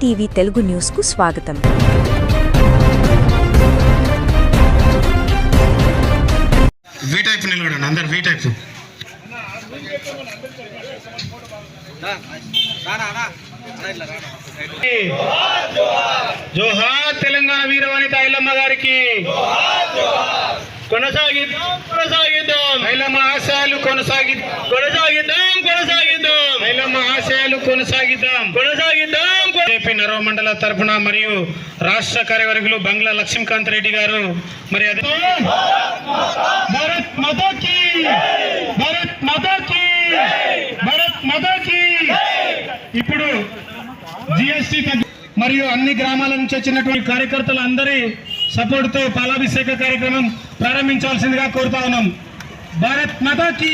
TV Telugu న్యూస్కు స్వాగతం. నిలబడండి అందరు జోహార్ తెలంగాణ వీరవనిత ఐలమ్మ గారికి కొనసాగిద్దాం కొనసాగిద్దాం. ఐలమ్మ ఆశయాలు కొనసాగి కొనసాగిద్దాం కొనసాగిద్దాం. ఐలమ్మ ఆశయాలు కొనసాగిద్దాం. కొనసాగిద్దాం గౌరవ మండల తరఫున మరియు రాష్ట్ర కార్యవర్గులు బంగ్లా లక్ష్మీకాంత్ రెడ్డి గారు. మరి అదే భారత్ భారత్ భారత్ ఇప్పుడు జిఎస్టి మరియు అన్ని గ్రామాల నుంచి వచ్చినటువంటి కార్యకర్తలు అందరి సపోర్ట్తో పాలాభిషేక కార్యక్రమం ప్రారంభించవలసిందిగా కోరుతా ఉన్నాం. భారత్ మాతా కీ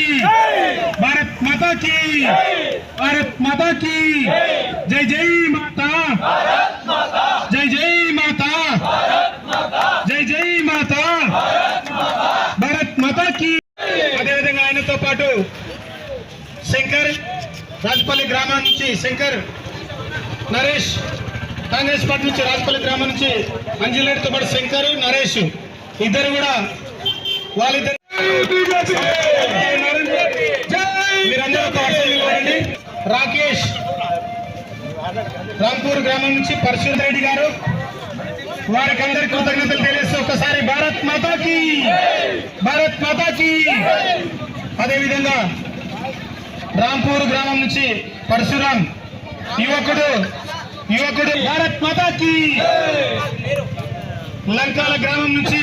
భారత్ మాతా కీ భారత్ మాతా కీ జై జై మాతా జై జై మాతా జై జై మాతా భారత్ మాతా కీ అదేవిధంగా ఆయనతో పాటు శంకర్ రాజపల్లి గ్రామం నుంచి శంకర్ నరేష్ కాంగ్రెస్ పార్టీ నుంచి రాజపల్లి గ్రామం నుంచి అంజలిరెడ్డితో పాటు శంకర్ నరేష్ ఇద్దరు కూడా వాళ్ళిద్దరు రాకేష్ రాంపూర్ గ్రామం నుంచి పరశుద్ధ రెడ్డి గారు వారికి అందరి కృతజ్ఞతలు తెలియజేస్తూ ఒకసారి భారత్ మాతాకి భారత్ మాతాకి. అదేవిధంగా రాంపూర్ గ్రామం నుంచి పరశురాం యువకుడు యువకుడు భారత్ మాతాకి. లంకాల గ్రామం నుంచి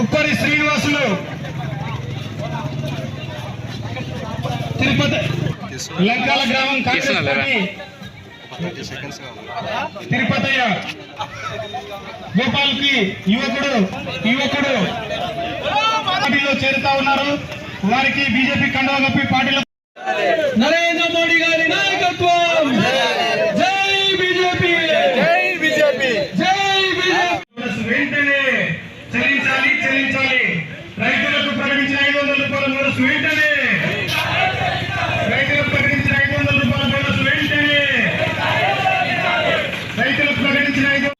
ఉప్పరి శ్రీనివాసులు తిరుపతి. లంకాల గ్రామం కాంగ్రెస్ పార్టీ. తిరుపతయ్య. గోపాల్కి యువకుడు యువకుడు పార్టీలో చేరుతా ఉన్నారు. వారికి బీజేపీ కండువా కప్పి పార్టీలో నరేంద్ర మోడీ గారి నాయకత్వం జై బీజేపీ జై బీజేపీ జై బీజేపీ వెంటనే చెల్లించాలి చెల్లించాలి రైతులకు ప్రకటించిన ఐదు వందల రూపాయల బోనస్ వెంటనే రైతులకు ప్రకటించిన ఐదు వందల రూపాయల బోనస్ వెంటనే ఐదు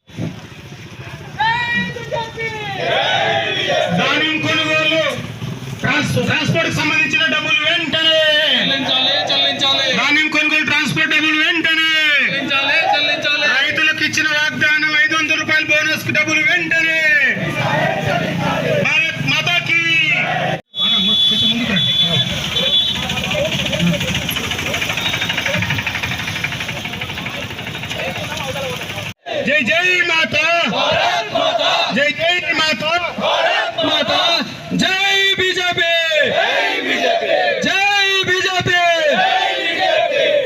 ధాన్యం కొనుగోలు. ట్రాన్స్ ట్రాన్స్పోర్ట్ సంబంధించిన డబ్బులు వెంటనే. చెల్లించాలి చెల్లించాలి. జై జై మాతా. జై జై మాతా. మాతా. జై బీజేపీ. జై బీజేపీ.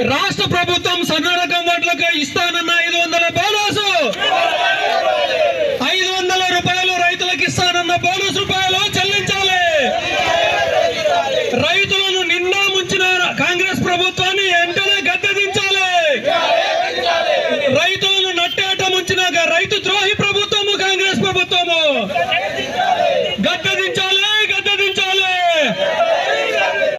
రాష్ట్ర ప్రభుత్వం సన్నరకం ఓట్లకు ఇస్తానన్న ఐదు వందల బోనస్. ఐదు వందల రూపాయలు రైతులకు ఇస్తానన్న బోనసు.